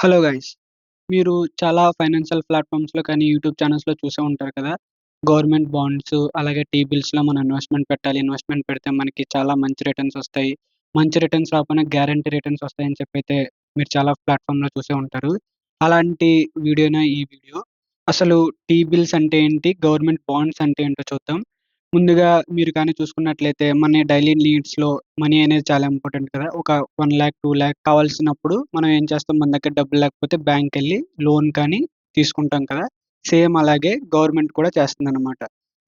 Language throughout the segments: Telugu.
హలో గైస్ మీరు చాలా ఫైనాన్షియల్ ప్లాట్ఫామ్స్లో కానీ యూట్యూబ్ ఛానల్స్లో చూసే ఉంటారు కదా? గవర్నమెంట్ బాండ్స్ అలాగే టీ బిల్స్లో మనం ఇన్వెస్ట్మెంట్ పెట్టాలి. ఇన్వెస్ట్మెంట్ పెడితే మనకి చాలా మంచి రిటర్న్స్ వస్తాయి. మంచి రిటర్న్స్ రాకపోయినా గ్యారంటీ రిటర్న్స్ వస్తాయని చెప్పి అయితే మీరు చాలా ప్లాట్ఫామ్లో చూసే ఉంటారు. అలాంటి వీడియోనే ఈ వీడియో. అసలు టీ బిల్స్ అంటే ఏంటి? గవర్నమెంట్ బాండ్స్ అంటే ఏంటో చూద్దాం. ముందుగా మీరు కానీ చూసుకున్నట్లయితే మన డైలీ నీడ్స్లో మనీ అనేది చాలా ఇంపార్టెంట్ కదా. ఒక వన్ ల్యాక్ టూ ల్యాక్ కావాల్సినప్పుడు మనం ఏం చేస్తాం? మన దగ్గర డబ్బులు లేకపోతే బ్యాంక్ వెళ్ళి లోన్ కానీ తీసుకుంటాం కదా. సేమ్ అలాగే గవర్నమెంట్ కూడా చేస్తుంది అనమాట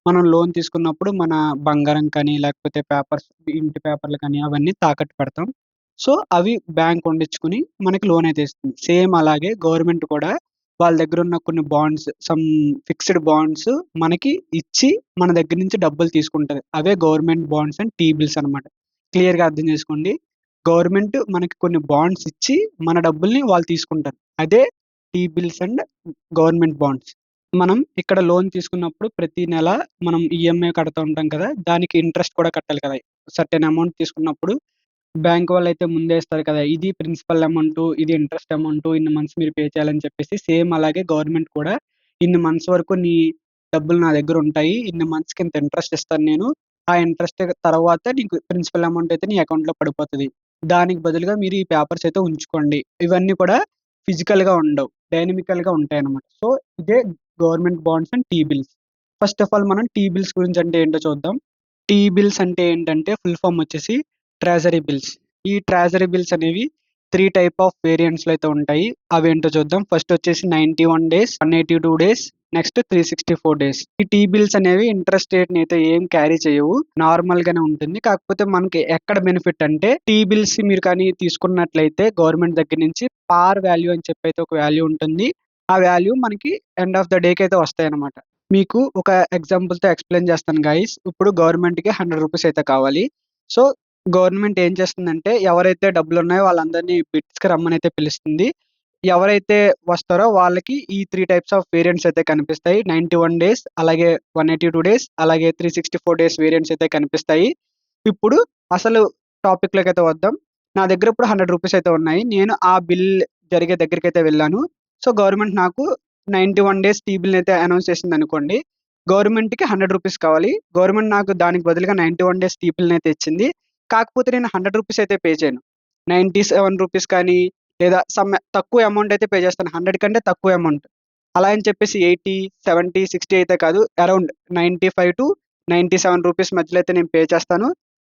మనం లోన్ తీసుకున్నప్పుడు మన బంగారం కానీ లేకపోతే పేపర్స్ ఇంటి పేపర్లు కానీ అవన్నీ తాకట్టు పెడతాం. సో అవి బ్యాంక్ వండించుకుని మనకి లోన్ అయితే ఇస్తుంది. సేమ్ అలాగే గవర్నమెంట్ కూడా వాళ్ళ దగ్గర ఉన్న కొన్ని బాండ్స్ సమ్ ఫిక్స్డ్ బాండ్స్ మనకి ఇచ్చి మన దగ్గర నుంచి డబ్బులు తీసుకుంటది. అవే government bonds and T bills అనమాట క్లియర్గా అర్థం చేసుకోండి. గవర్నమెంట్ మనకి కొన్ని బాండ్స్ ఇచ్చి మన డబ్బుల్ని వాళ్ళు తీసుకుంటారు. అదే T bills and government bonds మనం ఇక్కడ లోన్ తీసుకున్నప్పుడు ప్రతి నెల మనం ఈఎంఐ కడుతూ ఉంటాం కదా దానికి ఇంట్రెస్ట్ కూడా కట్టాలి కదా. సర్టెన్ అమౌంట్ తీసుకున్నప్పుడు బ్యాంక్ వాళ్ళు అయితే ముందేస్తారు కదా ఇది ప్రిన్సిపల్ అమౌంట్ ఇది ఇంట్రెస్ట్ అమౌంట్ ఇన్ని మంత్స్ మీరు పే చేయాలని చెప్పేసి సేమ్ అలాగే గవర్నమెంట్ కూడా ఇన్ని మంత్స్ వరకు నీ డబ్బులు నా దగ్గర ఉంటాయి ఇన్ని మంత్స్కి ఇంత ఇంట్రెస్ట్ ఇస్తాను నేను ఆ ఇంట్రెస్ట్ తర్వాత నీకు ప్రిన్సిపల్ అమౌంట్ అయితే నీ అకౌంట్లో పడిపోతుంది. దానికి బదులుగా మీరు ఈ పేపర్స్ అయితే ఉంచుకోండి. ఇవన్నీ కూడా ఫిజికల్గా ఉండవు డైనమికల్గా ఉంటాయి అన్నమాట సో ఇదే government bonds and T bills. First of all మనం టీ బిల్స్ గురించి అంటే ఏంటో చూద్దాం. టీ బిల్స్ అంటే ఏంటంటే ఫుల్ ఫామ్ వచ్చేసి ట్రెజరీ బిల్స్. ఈ ట్రెజరీ బిల్స్ అనేవి త్రీ టైప్ ఆఫ్ వేరియంట్స్లో అయితే ఉంటాయి. అవి ఏంటో చూద్దాం. ఫస్ట్ వచ్చేసి ninety one days one eighty two days next three sixty four days. ఈ టీ బిల్స్ అనేవి ఇంట్రెస్ట్ రేట్ని అయితే ఏం క్యారీ చేయవు. నార్మల్ గానే ఉంటుంది. కాకపోతే మనకి ఎక్కడ బెనిఫిట్ అంటే టీ బిల్స్ మీరు కానీ తీసుకున్నట్లయితే గవర్నమెంట్ దగ్గర నుంచి పార్ వాల్యూ అని చెప్పి అయితే ఒక వాల్యూ ఉంటుంది. ఆ వాల్యూ మనకి ఎండ్ ఆఫ్ ద డేకి అయితే వస్తాయి అనమాట మీకు ఒక ఎగ్జాంపుల్తో ఎక్స్ప్లెయిన్ చేస్తాను గైస్ ఇప్పుడు గవర్నమెంట్కి హండ్రెడ్ రూపీస్ అయితే కావాలి. సో గవర్నమెంట్ ఏం చేస్తుందంటే ఎవరైతే డబ్బులు ఉన్నాయో వాళ్ళందరినీ బిట్స్కి రమ్మని అయితే పిలుస్తుంది. ఎవరైతే వస్తారో వాళ్ళకి ఈ త్రీ టైప్స్ ఆఫ్ వేరియంట్స్ అయితే కనిపిస్తాయి. నైంటీ వన్ డేస్ అలాగే వన్ ఎయిటీ టూ డేస్ అలాగే three sixty four days variants అయితే కనిపిస్తాయి. ఇప్పుడు అసలు టాపిక్లోకి అయితే వద్దాం. నా దగ్గర ఇప్పుడు హండ్రెడ్ రూపీస్ అయితే ఉన్నాయి. నేను ఆ బిల్ జరిగే దగ్గరికి అయితే వెళ్ళాను. సో గవర్నమెంట్ నాకు ninety one days T bill అయితే అనౌన్స్ చేసింది అనుకోండి గవర్నమెంట్కి హండ్రెడ్ రూపీస్ కావాలి. గవర్నమెంట్ నాకు దానికి బదులుగా నైంటీ వన్ డేస్ టీ బిల్ని అయితే ఇచ్చింది. కాకపోతే నేను హండ్రెడ్ రూపీస్ అయితే పే చేయను. నైంటీ సెవెన్ రూపీస్ కానీ లేదా సమ్ తక్కువ అమౌంట్ అయితే పే చేస్తాను. హండ్రెడ్ కంటే తక్కువ అమౌంట్ అలా అని చెప్పేసి ఎయిటీ సెవెంటీ సిక్స్టీ అయితే కాదు around ninety five to ninety seven rupees మధ్యలో అయితే నేను పే చేస్తాను.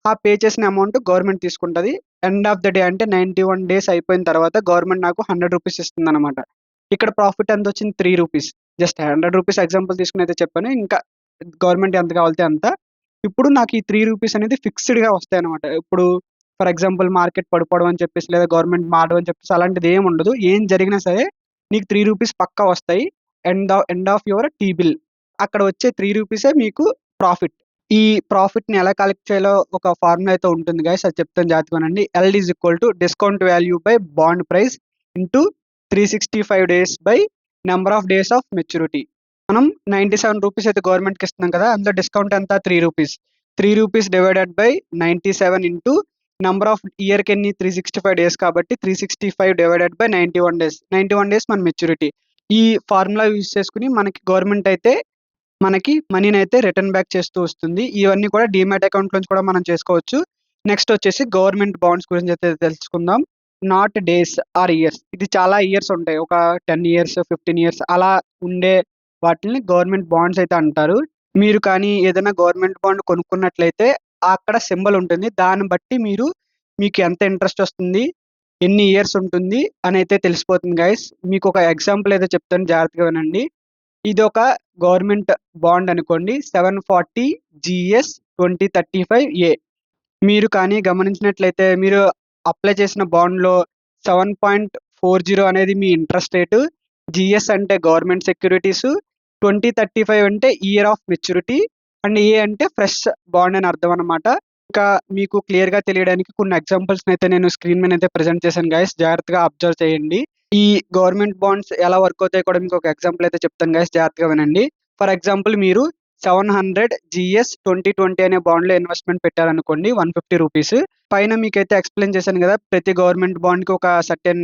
ఆ పే చేసిన అమౌంట్ గవర్నమెంట్ తీసుకుంటుంది. ఎండ్ ఆఫ్ ద డే అంటే నైంటీ వన్ డేస్ అయిపోయిన తర్వాత గవర్నమెంట్ నాకు హండ్రెడ్ రూపీస్ ఇస్తుంది అనమాట ఇక్కడ ప్రాఫిట్ ఎంత వచ్చింది? Three rupees just hundred rupees example తీసుకుని అయితే చెప్పాను. ఇంకా గవర్నమెంట్ ఎంత కావాలితే అంత. ఇప్పుడు నాకు ఈ త్రీ రూపీస్ అనేది ఫిక్స్డ్గా వస్తాయి అనమాట ఇప్పుడు ఫర్ ఎగ్జాంపుల్ మార్కెట్ పడిపోవడం అని చెప్పేసి లేదా గవర్నమెంట్ మారడం అని చెప్పేసి అలాంటిది ఏం ఉండదు. ఏం జరిగినా సరే నీకు త్రీ రూపీస్ పక్కా వస్తాయి. End of end of your T bill అక్కడ వచ్చే త్రీ రూపీసే మీకు ప్రాఫిట్ ఈ ప్రాఫిట్ని ఎలా కలెక్ట్ చేయాలో ఒక ఫార్ములా అయితే ఉంటుంది గాయస్ అది చెప్తాను జాతకోనండి L is equal to discount value by bond price into three sixty five days by number of days of maturity మనం నైంటీ సెవెన్ రూపీస్ అయితే గవర్నమెంట్కి ఇస్తున్నాం కదా అందులో డిస్కౌంట్ ఎంత? Three rupees three rupees divided by ninety seven into number of ఇయర్కి ఎన్ని? త్రీ సిక్స్టీ ఫైవ్ డేస్ కాబట్టి three sixty five divided by ninety one days ninety one days మన మెచ్యూరిటీ ఈ ఫార్ములా యూజ్ చేసుకుని మనకి గవర్నమెంట్ అయితే మనకి మనీని అయితే రిటర్న్ బ్యాక్ చేస్తూ వస్తుంది. ఇవన్నీ కూడా డిమాట్ అకౌంట్ నుంచి కూడా మనం చేసుకోవచ్చు. నెక్స్ట్ వచ్చేసి గవర్నమెంట్ బాండ్స్ గురించి అయితే తెలుసుకుందాం. నాట్ డేస్ ఆర్ ఇయర్స్ ఇది చాలా ఇయర్స్ ఉంటాయి. ఒక టెన్ ఇయర్స్ ఫిఫ్టీన్ ఇయర్స్ అలా ఉండే వాటిని గవర్నమెంట్ బాండ్స్ అయితే అంటారు. మీరు కానీ ఏదైనా గవర్నమెంట్ బాండ్ కొనుక్కున్నట్లయితే అక్కడ సింబల్ ఉంటుంది. దాన్ని బట్టి మీరు మీకు ఎంత ఇంట్రెస్ట్ వస్తుంది ఎన్ని ఇయర్స్ ఉంటుంది అని అయితే తెలిసిపోతుంది గైస్. మీకు ఒక ఎగ్జాంపుల్ అయితే చెప్తాను జాగ్రత్తగా వినండి. ఇది ఒక గవర్నమెంట్ బాండ్ అనుకోండి. Seven forty G S twenty thirty five A. మీరు కానీ గమనించినట్లయితే మీరు అప్లై చేసిన బాండ్లో సెవెన్ పాయింట్ ఫోర్ జీరో అనేది మీ ఇంట్రెస్ట్ రేటు. జిఎస్ అంటే government securities twenty thirty five అంటే year of maturity and A అంటే ఫ్రెష్ బాండ్ అని అర్థం అనమాట ఇంకా మీకు క్లియర్గా తెలియడానికి కొన్ని ఎగ్జాంపుల్స్ అయితే నేను స్క్రీన్ మీద అయితే ప్రజెంట్ చేశాను గైస్ జాగ్రత్తగా అబ్జర్వ్ చేయండి. ఈ గవర్నమెంట్ బాండ్స్ ఎలా వర్క్ అవుతాయి కూడా మీకు ఒక ఎగ్జాంపుల్ అయితే చెప్తాను గైస్ జాగ్రత్తగా వినండి. ఫర్ ఎగ్జాంపుల్ మీరు seven hundred G S twenty twenty అనే బాండ్లో ఇన్వెస్ట్మెంట్ పెట్టారనుకోండి వన్ ఫిఫ్టీ రూపీస్. పైన మీకైతే ఎక్స్ప్లెయిన్ చేశాను కదా ప్రతి గవర్నమెంట్ బాండ్కి ఒక సర్టెన్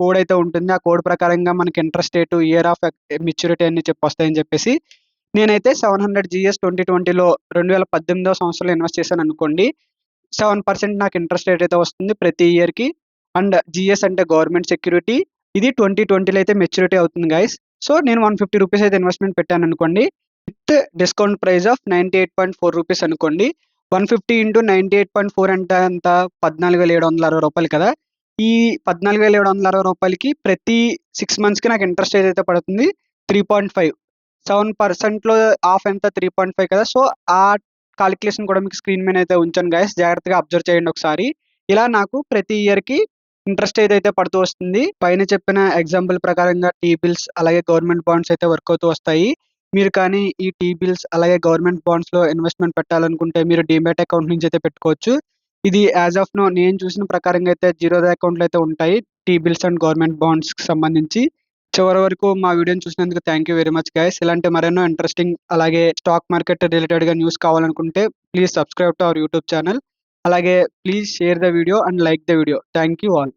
కోడ్ అయితే ఉంటుంది. ఆ కోడ్ ప్రకారంగా మనకి interest rate, year of maturity అని చెప్పి వస్తాయని చెప్పేసి నేనైతే సెవెన్ హండ్రెడ్ జిఎస్ ట్వంటీ ట్వంటీలో రెండు వేల పద్దెనిమిదో సంవత్సరంలో ఇన్వెస్ట్ చేశాను అనుకోండి సెవెన్ పర్సెంట్ నాకు ఇంట్రెస్ట్ రేట్ అయితే వస్తుంది ప్రతి ఇయర్‌కి. అండ్ జిఎస్ అంటే గవర్నమెంట్ సెక్యూరిటీ. ఇది 2020లో అయితే మెచ్యూరిటీ అవుతుంది గైస్. సో, నేను 150 రూపీస్ అయితే investment పెట్టాననుకోండి. With discount price of 98.4 rupees అనుకోండి. 150 ఇంటూ 98.4 అంటే అంత పద్నాలుగు వేల ఏడు వందల అరవై రూపాయలు కదా! ఈ పద్నాలుగు వేల ఏడు వందల అరవై రూపాయలకి ప్రతి సిక్స్ మంత్స్‌కి నాకు ఇంట్రెస్ట్ ఏదైతే పడుతుంది 3.5 7%లో హాఫ్ ఎంత? 3.5 కదా! సో, ఆ కాలిక్యులేషన్ కూడా మీకు స్క్రీన్ మీద అయితే ఉంచాను గైస్. జాగ్రత్తగా అబ్జర్వ్ చేయండి ఒకసారి. ఇలా నాకు ప్రతి ఇయర్‌కి ఇంట్రెస్ట్ ఏదైతే పడుతూ వస్తుంది. పైన చెప్పిన ఎగ్జాంపుల్ ప్రకారంగా టీ బిల్స్ అలాగే గవర్నమెంట్ బాండ్స్ అయితే వర్క్ అవుతూ వస్తాయి. మీరు కానీ ఈ టీ బిల్స్ అలాగే గవర్నమెంట్ బాండ్స్‌లో ఇన్వెస్ట్‌మెంట్ పెట్టాలనుకుంటే మీరు డీమ్యాట్ అకౌంట్ నుంచి అయితే పెట్టుకోవచ్చు. ఇది యాజ్ ఆఫ్ నో నేను చూసిన ప్రకారంగా అయితే జీరోదా అకౌంట్‌లు అయితే ఉంటాయి. టీ బిల్స్ అండ్ గవర్నమెంట్ బాండ్స్కి సంబంధించి. చివరి వరకు మా వీడియోని చూసినందుకు thank you very much guys. ఇలాంటి మరెన్నో ఇంట్రెస్టింగ్ అలాగే స్టాక్ మార్కెట్ రిలేటెడ్గా న్యూస్ కావాలనుకుంటే please subscribe to our YouTube channel. అలాగే please share the video and like the video. Thank you all.